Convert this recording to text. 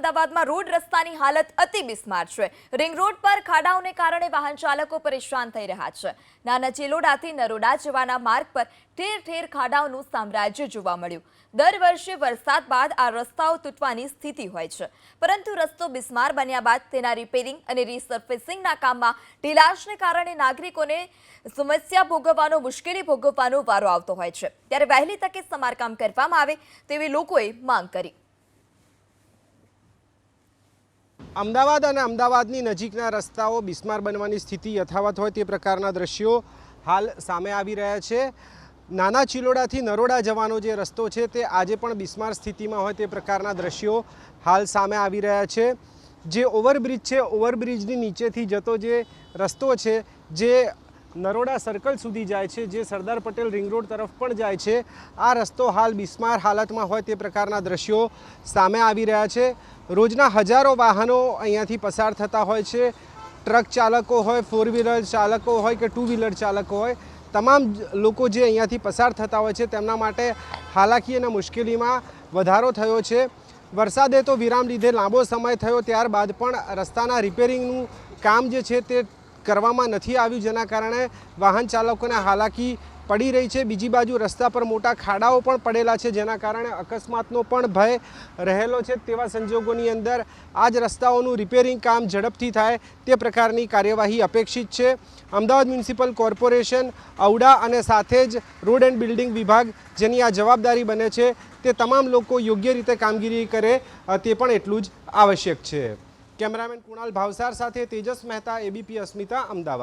અમદાવાદમાં રોડ રસ્તાની હાલત અતિ બિસ્માર છે. રિંગ રોડ પર ખાડાઓને કારણે વાહન ચાલકો પરેશાન થઈ રહ્યા છે. નાના ચેલોડાથી નરોડા જવાના માર્ગ પર ઠેર ઠેર ખાડાઓનું સામ્રાજ્ય જોવા મળ્યું. દર વર્ષે વરસાદ બાદ આ રસ્તાઓ તૂટવાની સ્થિતિ હોય છે. પરંતુ રસ્તો બિસ્માર બન્યા બાદ તેના રિપેરિંગ અને રીસર્ફેસિંગના કામમાં ઢીલાશને કારણે નાગરિકોને સમસ્યા ભોગવવાનો, મુશ્કેલી ભોગવવાનો વારો આવતો હોય છે. ત્યારે વહેલી તકે સમારકામ કરવામાં આવે તેવી લોકોએ માંગ કરી. અમદાવાદ અને અમદાવાદની નજીકના રસ્તાઓ બિસ્માર બનવાની સ્થિતિ યથાવત હોય તે પ્રકારના દ્રશ્યો હાલ સામે આવી રહ્યા છે. નાના ચિલોડાથી નરોડા જવાનો જે રસ્તો છે તે આજે પણ બિસ્માર સ્થિતિમાં હોય તે પ્રકારના દ્રશ્યો હાલ સામે આવી રહ્યા છે. જે ઓવરબ્રિજ છે, ઓવરબ્રિજની નીચેથી જતો જે રસ્તો છે, જે નરોડા સર્કલ સુધી જાય છે, જે સરદાર પટેલ રિંગ રોડ તરફ પણ જાય છે. આ રસ્તો હાલ બિસ્માર હાલતમાં હોય તે પ્રકારના દ્રશ્યો સામે આવી રહ્યા છે. રોજના હજારો વાહનો અહીંયાથી પસાર થતા હોય છે. ટ્રક ચાલકો હોય ફોર વ્હીલર ચાલકો હોય કે ટુ વ્હીલર ચાલકો હોય, તમામ લોકો જે અહીંયાથી પસાર થતા હોય છે, તેમના માટે હાલાકી અને મુશ્કેલીમાં વધારો થયો છે. વરસાદે તો વિરામ લીધે લાંબો સમય થયો, ત્યારબાદ પણ રસ્તાના રિપેરિંગનું કામ જે છે તે કરવામાં નથી આવ્યું, જેના કારણે વાહન ચાલકોને હાલાકી પડી રહી છે. બીજી બાજુ રસ્તા પર મોટા ખાડાઓ પણ પડેલા છે, જેના કારણે અકસ્માતનો પણ ભય રહેલો છે. તેવા સંજોગોની અંદર આ જ રસ્તાઓનું રિપેરિંગ કામ ઝડપથી થાય, તે પ્રકારની કાર્યવાહી અપેક્ષિત છે. અમદાવાદ મ્યુનિસિપલ કોર્પોરેશન, ઔડા અને સાથે જ રોડ એન્ડ બિલ્ડિંગ વિભાગ જેની આ જવાબદારી બને છે, તે તમામ લોકો યોગ્ય રીતે કામગીરી કરે, તે પણ એટલું જ આવશ્યક છે. કેમેરામેન કુણાલ ભાવસાર સાથે તેજસ મહેતા એબીપી અસ્મિતા અમદાવાદ.